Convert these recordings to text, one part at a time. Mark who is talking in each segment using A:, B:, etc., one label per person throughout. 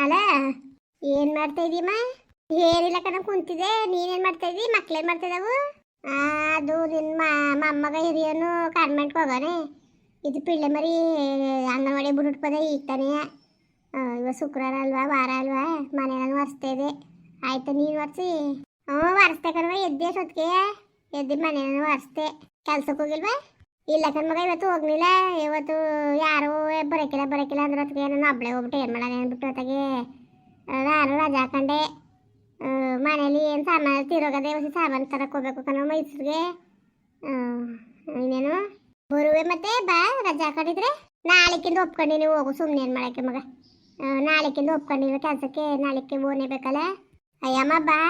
A: ಅಲ್ಲ, ಏನ್ ಮಾಡ್ತಾ ಇದೀಮ ಏನಿಲ್ಲ ಕಣ ಕುಂತಿದೆ ನೀನೇನ್ ಮಾಡ್ತಾ ಇದೀ? ಮಕ್ಳೇನ್ ಮಾಡ್ತಾ ಇದಾವು? ಅದು ನಿನ್ನ ಮೊಮ್ಮಗ ಹಿರಿಯನು ಕಾನ್ವೆಂಟ್ಗೆ ಹೋಗಾನೆ. ಇದು ಪಿಳ್ಳೆ ಮರಿ, ಅಂಗನವಾಡಿ ಬಿಡುಟ್ಪದೆ ಈಗ ತಾನೇ. ಇವ ಶುಕ್ರವಾರ ಅಲ್ವಾ, ವಾರ ಅಲ್ವಾ? ಮನೆಯನ್ನು ಒರೆಸ್ತಾ ಇದೆ. ಆಯ್ತು ನೀನು ಒರೆಸಿ? ಹ್ಞೂ, ಒರೆಸ್ತೆ ಕಣವ ಎದ್ದೆ ಸೊತ್ಕೆ ಎದ್ದು ಒರೆಸ್ತೆ. ಕೆಲ್ಸಕ್ಕೆ ಹೋಗಿಲ್ವಾ? ಇಲ್ಲ ಕಣ್ಮಗ ಇವತ್ತು ಹೋಗ್ಲಿಲ್ಲ. ಇವತ್ತು ಯಾರು ಬರಕಿಲ್ಲ ಬರಕಿಲ್ಲ ಅಂದ್ರೆ ಅದಕ್ಕೆ ನಾನು ಒಬ್ಳೆ ಹೋಗ್ಬಿಟ್ಟು ಏನು ಮಾಡೋಣ ಅಂದ್ಬಿಟ್ಟು ಅತ್ತಾಗೆ. ನಾನು ರಜಾ ಹಾಕೊಂಡೆ. ಮನೇಲಿ ಏನು ಸಾಮಾನು ತಿರೋಗದೆ ಹೊಸ ಸಾಮಾನು ತರಕ್ಕೆ ಹೋಗ್ಬೇಕು ಕಣ ಮೈಸೂರಿಗೆ. ಇನ್ನೇನು? ಬರುವೆ ಮತ್ತೆ ಬಾ, ರಜಾ ಹಾಕೊಂಡಿದ್ರೆ. ನಾಳೆಕಿಂದ ಒಪ್ಕೊಂಡಿನಿ ಹೋಗು ಸುಮ್ಮನೆ ಏನು ಮಾಡಕ್ಕೆ ಮಗ. ನಾಳೆಕ್ಕಿಂದ ಒಪ್ಕೊಂಡಿರೋ ಕೆಲಸಕ್ಕೆ ನಾಳೆಕ್ಕೆ ಓನೇ ಬೇಕಲ್ಲ. ಅಯ್ಯಮ್ಮ ಬಾ.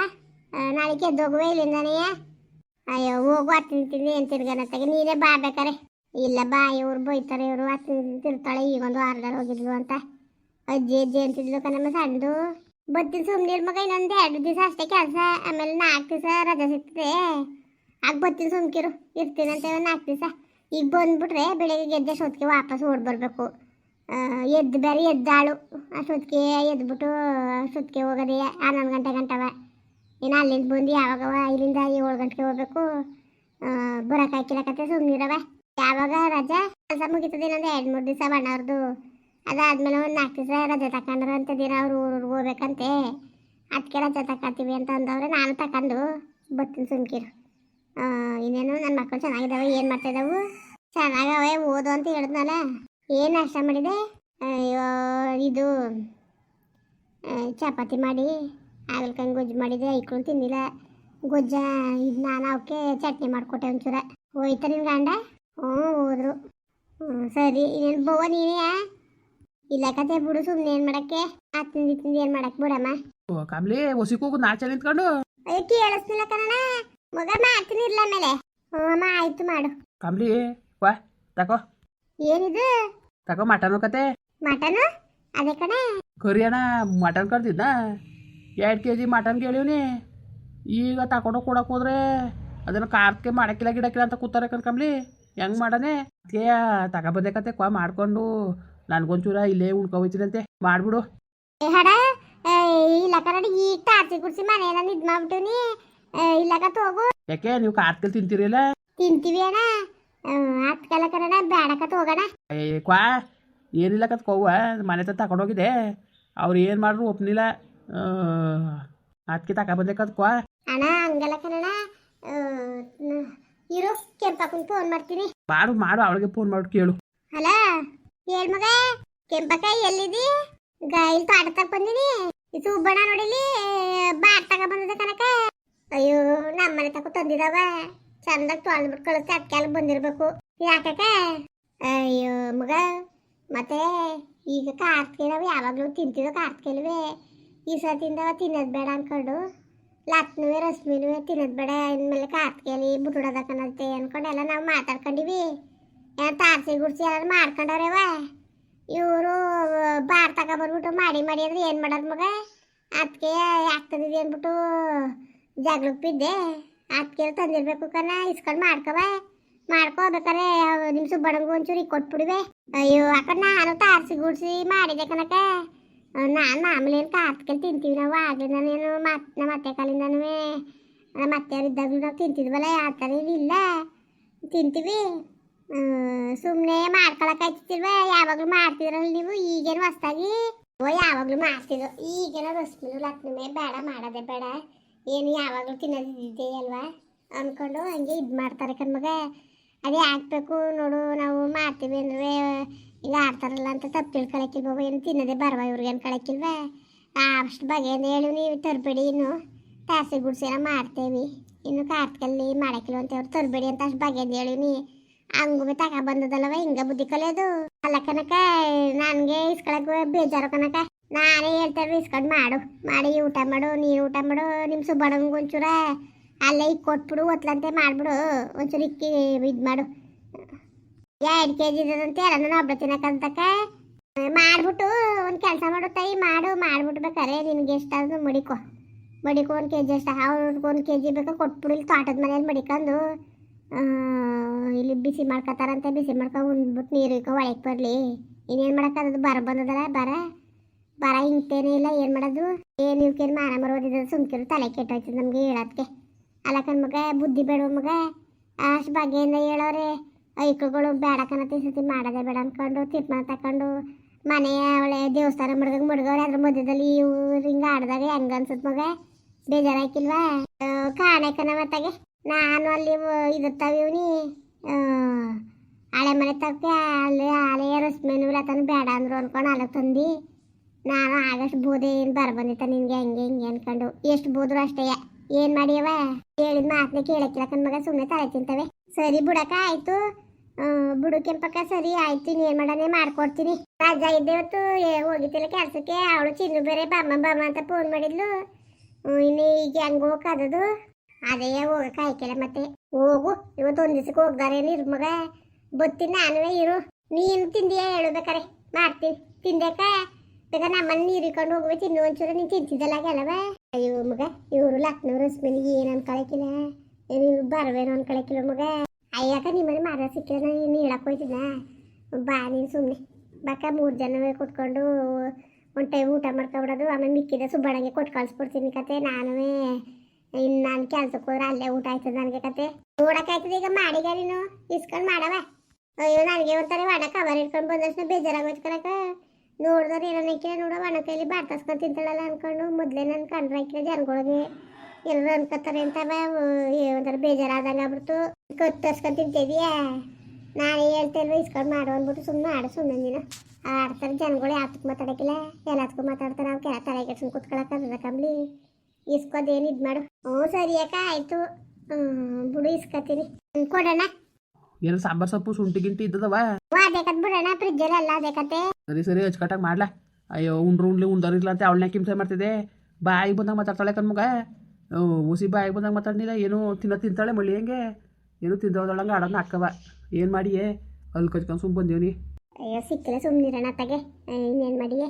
A: ನಾಳೆಗೆ ಎದ್ದೋಗುವೆ ಇಲ್ಲಿಂದನೇ ಅಯ್ಯೋ, ಹೋಗು ತಿಂದು ಏನು ತಿರ್ಗನತ್ತಾಗೆ ನೀನೇ ಬಾ ಬೇಕಾರೆ. ಇಲ್ಲ, ಬಾ, ಇವ್ರು ಬೈತಾರೆ, ಇವರು ತಿರ್ತಾಳೆ ಈಗೊಂದು ವಾರದಲ್ಲಿ ಹೋಗಿದ್ಲು ಅಂತ. ಅಜ್ಜಿ ಅಜ್ಜಿ ಅಂತಿದ್ಲು ಕಣಮ್ಮ ಸಣ್ಣದು. ಬತ್ತಿನ ಸುಮ್ಮನೆ ಮಗ, ಇನ್ನೊಂದು ಎರಡು ದಿವಸ ಅಷ್ಟೇ ಕೆಲಸ. ಆಮೇಲೆ ನಾಲ್ಕು ದಿವಸ ರಜಾ ಸಿಗ್ತದೆ. ಆಗ ಬತ್ತಿನ ಸುಮ್ಕಿರು. ಇರ್ತೀನಂತ ನಾಲ್ಕು ದಿವಸ. ಈಗ ಬಂದ್ಬಿಟ್ರೆ ಬೆಳಿಗ್ಗೆ ಗೆದ್ದೆ ಅಷ್ಟೊತ್ತಿಗೆ ವಾಪಸ್ ಓಡ್ ಬರಬೇಕು. ಎದ್ದು ಬೇರೆ ಎದ್ದಾಳು. ಅಷ್ಟೊತ್ತಿಗೆ ಎದ್ಬಿಟ್ಟು ಅಷ್ಟೊತ್ತಿಗೆ ಹೋಗೋದೇ ಹನ್ನೊಂದು ಗಂಟೆ ಗಂಟವ. ಇನ್ನು ಅಲ್ಲಿಂದ ಬಂದು ಯಾವಾಗವ ಇಲ್ಲಿಂದ ಏಳು ಗಂಟೆಗೆ ಹೋಗ್ಬೇಕು. ಬರೋಕಾಯ್ಕಿಲಕತ್ತೆ ಸುಮ್ಮನಿರವ ಯಾವಾಗ ರಜಾ? ಕೆಲಸ ಮುಗಿತದೆ, ಇನ್ನೊಂದು ಎರಡು ಮೂರು ದಿವಸ ಬಣ್ಣವ್ರದ್ದು ಅದಾದ್ಮೇಲೆ ಒಂದು ನಾಲ್ಕು ದಿವಸ ರಜೆ ತಕೊಂಡ್ರ ಅಂತ ದಿನ ಅವ್ರು ಊರಿಗೆ ಹೋಗ್ಬೇಕಂತೆ. ಅದಕ್ಕೆ ರಜೆ ತಕೊತೀವಿ ಅಂತ ಅಂದವ್ರೆ, ನಾನು ತಕೊಂಡು. ಬರ್ತೀನಿ ಸುಮ್ಕಿರು ಇನ್ನೇನು ನನ್ನ ಮಕ್ಕಳು ಚೆನ್ನಾಗಿದ್ದಾವೆ ಏನು ಮಾಡ್ತಾ ಇದ್ದಾವು ಚೆನ್ನಾಗವೆ, ಓದು ಅಂತ ಹೇಳಿದ್ನಲ್ಲ. ಏನು ನಾಷ್ಟ ಮಾಡಿದೆ? ಅಯ್ಯೋ, ಇದು ಚಪಾತಿ ಮಾಡಿ. ಹಾಗಲ್ಕಾಯಿ ಗೊಜ್ಜು ಮಾಡಿದೆ ಐಕ್ಳು ತಿಂದಿಲ್ಲ. ಗೊಜ್ಜ ಇದು ನಾನು ಅವಕ್ಕೆ ಚಟ್ನಿ ಮಾಡಿಕೊಟ್ಟೆ ಒಂಚೂರ. ಹೋಯ್ತಾ ನಿನ್ ಗಂಡ? ಹ್ಞೂ ಹೋದ್ರು. ಹ್ಞೂ ಸರಿ. ಇನ್ನೇನು ಬೋವ ನೀನೇ? ಇಲ್ಲ ಕತೆ ಬಿಡು ಸುಮ್ಮನೆ ಏನು ಮಾಡಕ್ಕೆ? ಆ ತಿಂದು ತಿಂದು ಏನು ಮಾಡಕ್ಕೆ ಬಿಡಮ್ಮ?
B: ಓ ಕಮ್ಲಿ ಒಸಿ ಕೂಗು ನಾಚೆ ನಿಂತ್ಕೊಂಡು.
A: ಅಯ್ಯೋ ಕೇಳಿಸ್ತಿಲ್ಲ ಕಣ ಮಗ ಮಾಡ್ತೀನಿ ಇರ್ಲ ಮೇಲೆ ಹ್ಞೂ ಅಮ್ಮ ಆಯ್ತು ಮಾಡು.
B: ಕಮ್ಲಿ ವಾ ತಕೋ.
A: ಏನಿದು?
B: ತಕೋ ಮಟನ್ ಕತೆ.
A: ಮಟನ್? ಅದೇ ಕಣ.
B: ಕರಿ ಅಣ್ಣ ಮಟನ್ ಕರ್ತಿದ್ದ ಎರಡು ಕೆ ಜಿ ಮಟನ್ ಕೇಳೀವ್ನಿ. ಈಗ ತಗೊಂಡು ಕೊಡಕ್ಕೆ ಹೋದ್ರೆ ಅದನ್ನು ಕಾರ್ಕೆ ಮಾಡಕ್ಕಿಲ್ಲ ಗಿಡಕ್ಕಿಲ್ಲ ಅಂತ ಕೂತಾರೆ ಕಣ್ಕಂಬ್ಲಿ ಹೆಂಗೆ ಮಾಡನೆ? ಅದಕ್ಕೆ ತಗೊಬಂದೆ ಕತೆ ಕ್ವಾ ಮಾಡ್ಕೊಂಡು. ನನಗೊಂಚೂರ ಇಲ್ಲೇ ಉಳ್ಕೊ ಮಾಡಿಬಿಡು.
A: ಇಲ್ಲ ಕಣ ಈಗ ತಾಸಿ ಕುಡ್ಸಿ ಮನೆಯಲ್ಲ ನಿದ್ ಮಾಡ್ಬಿಟ್ಟಿವ್ನಿ. ಇಲ್ಲ ಕತ್ ಹೋಗು
B: ಯಾಕೆ ನೀವು ಕಾರ್ತ್ಕಲ್ ತಿಂತೀರಿಲ್ಲ
A: ತಿಂತೀವಿ ಅಣ್ಣ. ಹತ್ಕಲ್ಲ ಕಣ ಬೇಡ ಕತ್ ಹೋಗೋಣ
B: ಏ ಕ್ವಾ ಏನಿಲ್ಲ ಕತ್ ಕೋವ ಮನೆ ಹತ್ರ ತಗೊಂಡೋಗಿದೆ ಅವ್ರು ಏನು ಮಾಡ್ರು ಒಪ್ನಿಲ್ಲ. ಅದಕ್ಕೆ ತಗೊಬಂದೆ ಕತ್ ಕ್ವಾ
A: ಅಣ್ಣ ಹಂಗಲ್ಲ ಕಣಣ್ಣ ಇರು ಕೆಂಪಕ್ಕನ್ ಫೋನ್ ಮಾಡ್ತೀನಿ.
B: ಮಾಡು ಮಾಡು ಅವಳಿಗೆ ಫೋನ್ ಮಾಡು ಕೇಳು.
A: ಅಲ್ಲ ಹೇಳ್ ಮಗ ಕೆಂಪಕ್ಕ ಎಲ್ಲಿದಿ? ಗೈಲ್ ತೋಟ ತಗ ಬಂದಿನಿ. ಇದು ಬಣ ನೋಡಿಲಿ ಬಾಟ್ ತಗ ಬಂದಿದೆ ಕನಕ. ಅಯ್ಯೋ ನಮ್ಮನೆ ತಕ ತಂದಿದವ. ಚಂದಾಗ ತೊಳೆದ್ಬಿಟ್ಟು ಕಳಿಸ್ತೆ ಅದಕ್ಕೆ ಅಲ್ಲಿ ಬಂದಿರ್ಬೇಕು. ಯಾಕಕ್ಕ? ಅಯ್ಯೋ ಮಗ ಮತ್ತೆ ಈಗ ಕಾರ್ತಿಕೆನವ ಯಾವಾಗಲೂ ತಿಂತಿದ್ದೋ ಕಾರ್ತಿಕೆಲ್ವೇ ಈ ಸತಿಂದವ ತಿನ್ನೋದು ಬೇಡ ಅನ್ಕೊಂಡು ಲತ್ನುವೆ ರಶ್ಮಿನೂ ತಿನ್ನೋದು ಬೇಡ, ಇನ್ಮೇಲೆ ಕಾರ್ತಿಕೆಲಿ ಬುಟ್ಟುಡದ ಅಂದ್ಕೊಂಡು ಎಲ್ಲ ನಾವು ಮಾತಾಡ್ಕೊಂಡಿವಿ. ಏನ ತಾರ್ಸಿ ಗುಡ್ಸಿ ಏನಾದ್ರು ಮಾಡ್ಕೊಂಡವ್ರೇವ ಇವರು, ಬಾರ್ ಬರ್ಬಿಟ್ಟು ಮಾಡಿ ಮಾಡಿ ಅಂದ್ರೆ ಏನು ಮಾಡೋದು ಮಗ? ಅದಕ್ಕೆ ಆಗ್ತದಿದೆ ಅಂದ್ಬಿಟ್ಟು ಜಗಳಕ್ಕೆ ಬಿದ್ದೆ. ಅದಕ್ಕೆ ತಂದಿರಬೇಕು ಕಣ, ಇಸ್ಕೊಂಡು ಮಾಡ್ಕವ ಮಾಡ್ಕೋಬೇಕಾರೆ ನಿಮ್ಮ ಸುಬ್ಬಣ್ಣಂಗೂ ಒಂಚೂರು ಕೊಟ್ಬಿಡುವೆ ಅಯ್ಯೋ ಅಕ್ಕ, ನಾನು ತಾರಸಿ ಗುಡ್ಸಿ ಮಾಡಿದೆ ಕನಕ ನಾನು ಮಾಮೂಲಿ ಏನು ಕಾರ್ತಿಕೆಲ್ ತಿಂತೀವಿ ನಾವು. ಆಗ್ಲಿಂದನೇನು ಮತ್ ನಮ್ಮ ಅತ್ತೆ ಕಾಲಿಂದನೂ ನಮ್ಮ ಅತ್ತೆಯವ್ರಿದ್ದಾಗಲೂ ನಾವು ತಿಂತಿದ್ವಲ್ಲ ಆ ಥರ ಇಲ್ಲ. ತಿಂತೀವಿ. ಸುಮ್ಮನೆ ಮಾಡ್ಕೊಳಕಾಯ್ತಿಲ್ವ ಯಾವಾಗಲೂ ಮಾಡ್ತಿದ್ರಲ್ಲ ನೀವು, ಈಗೇನು ಹೊಸ್ದಾಗಿ? ಓ, ಯಾವಾಗಲೂ ಮಾಡ್ತಿದ್ರು. ಈಗೇನೋ ರಸ್ಮಿಲು ಲಕ್ಷ್ಮಿ ಬೇಡ, ಮಾಡೋದೇ ಬೇಡ. ಏನು ಯಾವಾಗಲೂ ತಿನ್ನೋದಿದ್ದೆ ಅಲ್ವಾ? ಅಂದ್ಕೊಂಡು ಹಂಗೆ ಇದು ಮಾಡ್ತಾರೆ ಕಣ್ಮಗ. ಅದೇ ಹಾಕ್ಬೇಕು ನೋಡು, ನಾವು ಮಾಡ್ತೀವಿ ಅಂದ್ರೆ, ಇಲ್ಲ ಆಡ್ತಾರಲ್ಲ ಅಂತ ತಪ್ಪು ತಿಳ್ಕೊಳಕ್ಕಿಲ್ವ, ಏನು ತಿನ್ನೋದೇ ಬರವ ಇವ್ರಿಗೆ ಕಳಕ್ಕಿಲ್ವೇ? ಅಷ್ಟು ಬಗೆದು ಹೇಳಿ, ನೀವು ತರಬೇಡಿ ಇನ್ನು. ತಾಸಿ ಗುಡ್ಸೆಲ್ಲ ಮಾಡ್ತೇವೆ. ಇನ್ನು ಕಾರ್ತಿಕಲ್ಲಿ ಮಾಡಕ್ಕಿಲ್ವ ಅಂತ ಅವ್ರು ತರಬೇಡಿ ಅಂತ ಅಷ್ಟು ಬಗೆಯಿಂದ ಹೇಳಿನಿ ಹಂಗೂ ತಗ ಬಂದದಲ್ಲವ, ಹಿಂಗ ಬುದ್ಧಿ ಕಲಿಯೋದು. ಅಲ್ಲ ಕನಕ, ನನಗೆ ಇಸ್ಕೊಳಕ್ಕೆ ಬೇಜಾರು ಕನಕ. ನಾನೇ ಹೇಳ್ತಾರೆ ಇಸ್ಕೊಂಡು ಮಾಡು. ಮಾಡಿ ಊಟ ಮಾಡು, ನೀನು ಊಟ ಮಾಡು, ನಿಮ್ಮ ಸುಬ್ಬಣ್ಣಂಗೆ ಒಂಚೂರ ಅಲ್ಲೇ ಈಗ ಕೊಟ್ಬಿಡು, ಒತ್ಲಂತೆ ಮಾಡ್ಬಿಡು. ಒಂಚೂರು ಇಕ್ಕಿ ಇದು ಮಾಡು. ಎರಡು ಕೆ ಜಿ ಇದಂತೆ ಎಲ್ಲ ಒಬ್ಬ ತಿನ್ನಕ್ಕಂತಕ್ಕ ಮಾಡ್ಬಿಟ್ಟು ಒಂದು ಕೆಲಸ ಮಾಡು ತಾಯಿ, ಮಾಡು ಮಾಡ್ಬಿಟ್ಬೇಕಾರೆ ನಿನ್ಗೆ ಎಷ್ಟಾದ್ರೂ ಮಡಿಕೊ. ಮಡಿಕೊ ಒಂದು ಕೆ ಜಿ ಎಷ್ಟು ಅವ್ರಿಗೆ ಒಂದು ಕೆ ಜಿ ಬೇಕಾ ಕೊಟ್ಬಿಡು, ಇಲ್ಲಿ ತೋಟದ ಮನೇಲಿ ಮಡಿಕೊಂಡು. ಇಲ್ಲಿ ಬಿಸಿ ಮಾಡ್ಕೊತಾರಂತೆ, ಬಿಸಿ ಮಾಡ್ಕೊಂಡು ಉಂಡ್ಬಿಟ್ಟು ನೀರು ಇಕ್ಕ ಒಳಗೆ ಬರಲಿ. ಇನ್ನೇನು ಮಾಡೋಕ್ಕದು ಬರ ಬಂದದಲ್ಲ, ಬರ. ಬರ ಇಂತೇನೇ ಇಲ್ಲ, ಏನು ಮಾಡೋದು? ಏನು ಇವಕ್ಕೇನು ಮಾರ ಮರೋದಿದ್ರೆ ಸುಮ್ಕಿರು, ತಲೆ ಕೆಟ್ಟೋಯ್ತದೆ ನಮಗೆ ಹೇಳೋದಕ್ಕೆ ಅಲ್ಲ ಕಣ್ ಮಗ, ಬುದ್ಧಿ ಬೇಡ ಮಗ. ಅಷ್ಟು ಬಗೆಯಿಂದ ಹೇಳೋರೆ, ಐಕ್ಳುಗಳು ಬೇಡ ಕಣತಿ ಸತಿ ಮಾಡೋದೇ ಬೇಡ ಅನ್ಕೊಂಡು, ತೀರ್ಮಾನ ತಕೊಂಡು, ಮನೆಯ ಅವಳೆ ದೇವಸ್ಥಾನ ಮಡ್ದಾಗ ಮಡ್ಗವ್ರೆ ಅದ್ರ ಮಧ್ಯದಲ್ಲಿ ಇವ್ರು ಹಿಂಗೆ ಆಡ್ದಾಗ ಹೆಂಗ ಅನ್ಸುತ್ತೆ ಮಗ? ಬೇಜಾರಾಕಿಲ್ವಾ ಕಾಣಕನ ಕಣ ಮತ್ತಾಗೆ. ನಾನು ಅಲ್ಲಿ ಇರುತ್ತಾವ ಇವನಿ ಹಳೆ ಮನೆ ತಪ್ಪೆ ಅಲ್ಲಿ ಹಳೆಯ ರಸ್ಮೇನು ಅತನ ಬೇಡ ಅಂದ್ರು ಅನ್ಕೊಂಡು ಅಲ್ಲಿ ತಂದು. ನಾನು ಆಗಷ್ಟು ಬೋದೆ ಏನು ಬರ ಬಂದಿತ್ತ ನಿಂಗೆ ಹಂಗೆ ಹಿಂಗೆ ಅನ್ಕೊಂಡು. ಎಷ್ಟು ಬೋದ್ರು ಅಷ್ಟೇ. ಏನ್ ಮಾಡಿಯವ? ಹೇಳಿದ ಮಾತನ್ನ ಕೇಳಕ್ಕಿಲ್ಲ. ಮಗ ಸುಮ್ಮನೆ ತಲೆ ತಿಂತವೆ. ಸರಿ ಬುಡಕ, ಆಯ್ತು. ಬುಡು ಕೆಂಪಕ್ಕ, ಸರಿ, ಆಯ್ತು. ಇನ್ನೇನ್ ಮಾಡನೆ ಮಾಡ್ಕೊಡ್ತೀನಿ. ರಜಾ ಇದ್ದೇವತ್ತು ಹೋಗಿತ್ತಿಲ್ಲ ಕೆಲ್ಸಕ್ಕೆ. ಅವಳು ಚಿನ್ನು ಬೇರೆ ಬಮ್ಮ ಬಮ್ಮ ಅಂತ ಫೋನ್ ಮಾಡಿದ್ಲು. ಇನ್ನು ಈಗ ಹೆಂಗ ಹೋಗದು ಅದೇ ಹೋಗಕ್ಕೆ ಆಯ್ಕೆಲ್ಲ ಮತ್ತೆ. ಹೋಗು. ಇವತ್ತು ಒಂದ್ ದಿವ್ಸಕ್ಕೆ ಹೋಗ್ದಾರೆ ಮಗ. ಬತ್ತೀನಿ, ನಾನುವೆ ಇರು. ನೀನು ತಿಂದಿಯ ಹೇಳ್ಬೇಕಾರೆ? ಮಾಡ್ತೀನಿ. ತಿಂದೇಕ ಬೇಗ ನಮ್ಮನ್ನ ನೀರಿಕೊಂಡು ಹೋಗ್ಬೇಕು ತಿನ್ನು ಒಂಚೂರು ನೀನು ತಿಂತಿದ್ದಲ್ಲ ಕೆಲವ ಅಯ್ಯೋ ಮಗ, ಇವರು ಲಕ್ನೋ ರಸ್ಮಿನಿಗೆ ಏನು ಅನ್ಕೊಳಕಿಲ್ಲ? ಏನು ಇವ್ರು ಬರವೇನೋ ಅನ್ಕೊಳಕಿಲ್ಲ ಮಗ. ಅಯ್ಯಕ ನಿಮ್ಮನೆ ಮರ ಸಿಕ್ಕಿಲ್ಲ ನಾನು ಇನ್ನು ಹೇಳಕ್ ಹೋಯ್ತಿದ್ದ ಬಾ ನೀನು ಸುಮ್ಮನೆ ಬಾಕ ಮೂರು ಜನವೇ ಕುತ್ಕೊಂಡು ಒಂದು ಟೈಮ್ ಊಟ ಮಾಡ್ಕೊಬಿಡೋದು, ಆಮೇಲೆ ಮಿಕ್ಕಿದ ಸುಬ್ಬಣ್ಣಗೆ ಕೊಟ್ಟು ಕಳಿಸ್ಬಿಡ್ತೀನಿ ಕತೆ. ನಾನು ಇನ್ನು ನಾನು ಕೆಲ್ಸಕ್ಕೆ ಹೋದ್ರೆ ಅಲ್ಲೇ ಊಟ ಆಯ್ತದ ನನಗೆ ಕತೆ. ನೋಡಕ್ಕಾಯ್ತದ ಈಗ ಮಾಡಿಗ ನೀನು? ಇಸ್ಕೊಂಡು ಮಾಡವ? ಅಯ್ಯೋ, ನನಗೆ ಒಂಥರ ಒಣ ಕವರ್ ಇಟ್ಕೊಂಡು ಬಂದಷ್ಟು ಬೇಜಾರಾಗೋಯ್ತು ಕಣಕ ನೋಡಿದ್ರೆ ಏನೋ ನೋಡೋ ಒಣ ಕೈಲಿ ಬಾಡ್ತಸ್ಕೊಂಡು ತಿಂತಾಳಲ್ಲ ಮೊದಲೇ ನನ್ನ ಕಂಡ್ರೆ ಹಾಕಿಲ್ಲ ಜನಗಳಿಗೆ ಎಲ್ಲರೂ ಅನ್ಕೋತಾರೆ ಅಂತ ಒಂಥರ ಬೇಜಾರಾದಂಗೆ ಆಗ್ಬಿಡ್ತು. ಕತ್ತರ್ಸ್ಕೊಂಡು ತಿಂತಿದ್ಯಾ? ನಾನು ಹೇಳ್ತೇಲ್ವ ಇಸ್ಕೊಂಡು ಮಾಡು ಅಂದ್ಬಿಟ್ಟು ಸುಮ್ಮನೆ ಆಡು ಸುಮ್ಮನೆ ನೀನು ಆಡ್ತಾರೆ ಜನಗಳು ಯಾತಕ್ಕೆ ಮಾತಾಡೋಕ್ಕಿಲ್ಲ. ಎಲ್ಲದಕ್ಕೂ ಮಾತಾಡ್ತಾರೆ, ಅವ್ಕೆ ತಲೆ ಕೆಡ್ಸ್ಕೊಂಡು ಕುತ್ಕೊಳಕ್ಕೆ ಕಂಬ್ಲಿ ಇಸ್ಕೋದೇನು ಇದು ಮಾಡು. ಹ್ಞೂ ಸರಿ ಅಕ್ಕ, ಆಯಿತು. ಬಿಡು, ಇಸ್ಕೊತೀನಿ. ಕೊಡೋಣ
B: ಏನು ಸಾಂಬಾರ್ ಸೊಪ್ಪು ಶುಂಠಿ ಗಿಂಟಿ ಇದ್ದದವ? ಸರಿ ಸರಿ ಅಚ್ಚುಕಟ್ಟಾಗಿ ಮಾಡ್ಲಾ. ಅಯ್ಯೋ ಉಂಡ್ರು ಉಂಡ್ಲಿ ಉಂಡರಿಲ್ಲ ಅಂತ ಅವಳನ್ನ ಕಿಂಸೆ ಮಾಡ್ತಿದ್ದೆ. ಬಾಯಿ ಬಂದಾಗ ಮಾತಾಡ್ತಾಳೆ ಕಣ್ಮಗ. ಹುಸಿ ಬಾಯಿ ಬಂದಾಗ ಮಾತಾಡ್ನಿಲ್ಲ ಏನು ತಿನ್ನ ತಿಂತಾಳೆ ಮಳ್ಳಿ ಹೆಂಗೆ. ಏನು ತಿಂದೋದಳಂಗೆ ಆಡೋದನ್ನ ಹಾಕವ ಏನು ಮಾಡಿಯೇ? ಅಲ್ಲಿ ಕಚ್ಕೊಂಡು ಸುಮ್ಮ ಬಂದೇವ್ನಿ
A: ಅಯ್ಯೋ ಸಿಕ್ಕಿಲ್ಲ ಸುಮ್ಮನಿರೋಣ ಅತ್ತಗೆ. ಇನ್ನೇನು ಮಾಡಿಯೇ?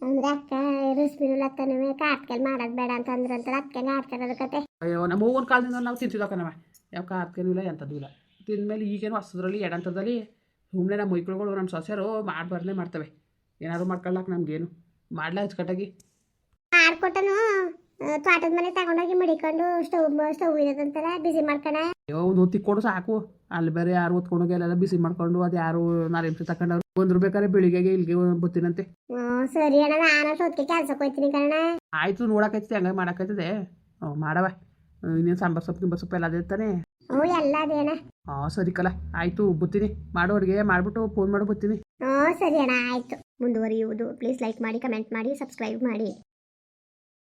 A: ಅಂದ್ರೆ ಅಕ್ಕ ರುಸ್ಮಿನು ಲತ್ತನವೇ ಕಾಟ್ಕೆಲ್ ಮಾಡೋದು ಬೇಡ ಅಂತ ಅಂದ್ರೆ ಅಂತಾರೆ ಅತ್ಕೆಲ್ಲ ಆಡ್ತಾರೆ ಕತೆ.
B: ಅಯ್ಯೋ ನಮ್ಮ ಹೋಗೋನ್ ಕಾಲದಿಂದ ನಾವು ತಿಂತಿದ್ದಕ್ಕನವ ಯಾವ ಕಾರ್ಕೇನೂ ಇಲ್ಲ ಎಂಥದ್ದು ಇಲ್ಲ. ತಿಂದಮೇಲೆ ಈಗೇನು ಹೊಸದ್ರಲ್ಲಿ ಎಡಂತದಲ್ಲಿ ಸುಮ್ಮನೆ ನಮ್ಮ ಮೈಕಳುಗಳು ನಮ್ಮ ಸೊಸೆಯರು ಮಾಡಬಾರ್ದೇ ಮಾಡ್ತವೆ. ಏನಾದ್ರು ಮಾಡ್ಕೊಳ್ಳಾಕ ನಮಗೇನು. ಮಾಡ್ಲಾ ಅಚ್ಚುಕಟ್ಟಾಗಿ.
A: ಮಾಡ್ಕೊಟ್ಟನು ತೋಟದ ಮನೆ ತಗೊಂಡೋಗಿ ಮಡಿಕೊಂಡು ಸ್ಟವ್ ಸ್ಟವ್ ಇರೋದಂತಾರ ಬಿಸಿ ಮಾಡ್ಕೊಣ.
B: ಅಯ್ಯೋ ಒಂದು ತಿಕ್ಕೊಂಡು ಸಾಕು. ಅಲ್ಲಿ ಬೇರೆ ಯಾರು ಹೊತ್ಕೊಂಡೋಗಿ ಅಲ್ಲೆಲ್ಲ ಬಿಸಿ ಮಾಡ್ಕೊಂಡು ಅದು ಯಾರು ನಾಲ್ಕು ನಿಮಿಷ ತಗೊಂಡವ್ರು ಬಂದ್ರು ಬೇಕಾದ್ರೆ ಬೆಳಿಗ್ಗೆಗೆ ಇಲ್ಲಿಗೆ
A: ಬರ್ತೀನಂತೆ ಸರಿ ಅಣ್ಣ ನಾನು ಹೊತ್ತಿಗೆ ಕೆಲ್ಸಕ್ಕೆ ಹೋಗ್ತೀನಿ ಕಣ
B: ಆಯ್ತು ನೋಡೋಕೈತದೆ ಹಂಗೆ ಮಾಡೋಕೈತದೆ. ಮಾಡವ. ಇನ್ನೇನು ಸಾಂಬಾರ್ ಸೊಪ್ಪು ಗಿಂಬ ಸೊಪ್ಪು ಎಲ್ಲ ಅದೇ ತಾನೆ
A: ಹ್ಞೂ ಎಲ್ಲ ಅದೇ ಅಣ್ಣ.
B: ಹಾಂ, ಸರಿ ಕಲ. ಆಯಿತು ಬುತ್ತೀನಿ ಮಾಡೋರಿಗೆ ಮಾಡಿಬಿಟ್ಟು ಫೋನ್ ಮಾಡು ಬುತ್ತೀನಿ
A: ಹಾಂ, ಸರಿ ಅಣ್ಣ, ಆಯ್ತು. ಮುಂದುವರಿಯುವುದು. ಪ್ಲೀಸ್ ಲೈಕ್ ಮಾಡಿ ಕಮೆಂಟ್ ಮಾಡಿ ಸಬ್ಸ್ಕ್ರೈಬ್ ಮಾಡಿ.